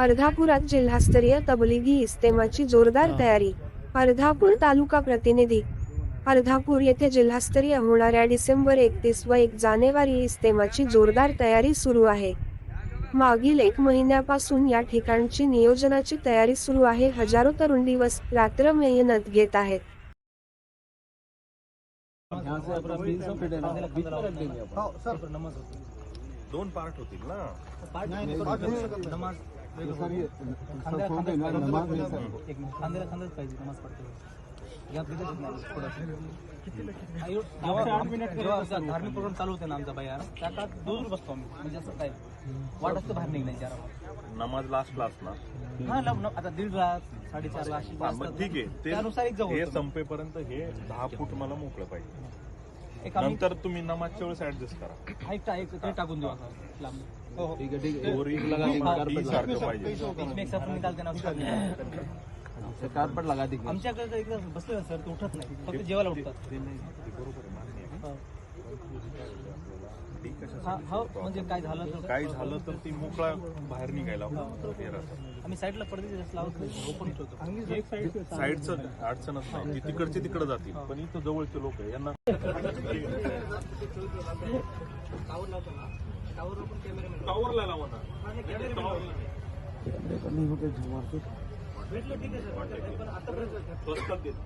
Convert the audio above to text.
अर्धापुरात जिल्हास्तरीय तबलिगी इस्तेमाची जोरदार तयारी. अर्धापूर तालुका प्रतिनिधी. अर्धापूर येथे जिल्हास्तरीय होणाऱ्या डिसेंबर एकतीस व एक जानेवारी इस्तेमाची जोरदार तयारी सुरू आहे. मागील एक महिन्यापासून या ठिकाणची नियोजनाची तयारी सुरू आहे. हजारो तरुण दिवस रात्र मेहनत घेत आहेत. है दोन पार्ट होतील ना? मिनिट खांद्याला खांद्याच पाहिजे नमाज पडते थोडंसं. धार्मिक प्रोग्राम चालू होते ना आमचा बाया त्या काळात दूर बसतो आम्ही म्हणजे असं काय वाटत बाहेर निघण्याची आरामात नमाज लास्टला असणार हा लग्न आता दीड लाख साडेचार लाख अशी हा, मग ठीक आहे त्यानुसार एक ते जाऊ हे होतं. संपेपर्यंत हे दहा फूट मला मोकळं पाहिजे एक आम्ही नंतर तुम्ही नमाजच्या वेळेस ऍडजस्ट करा एक टा- एक ते टाकून देऊ असं हो ठीक है लगा पाहिजे. देंगे आमच्याकडे एकदा बसले ना सर ते उठत नाही. फक्त जेवायला उठतात. हो. हा हो म्हणजे काय झालं तर? काही झालं तर ती मोकळा बाहेर निघायला हे. आम्ही साईडला पडदे जास्त लावत एक साईड साईडचं अडचणच नाही ती तिकडचे तिकडे जातील. पण इथं जवळचे लोक आहे यांना टॉवरला लावा ना. भेटलो ठीक आहे सर. पण आतापर्यंत स्वस्तात देतो.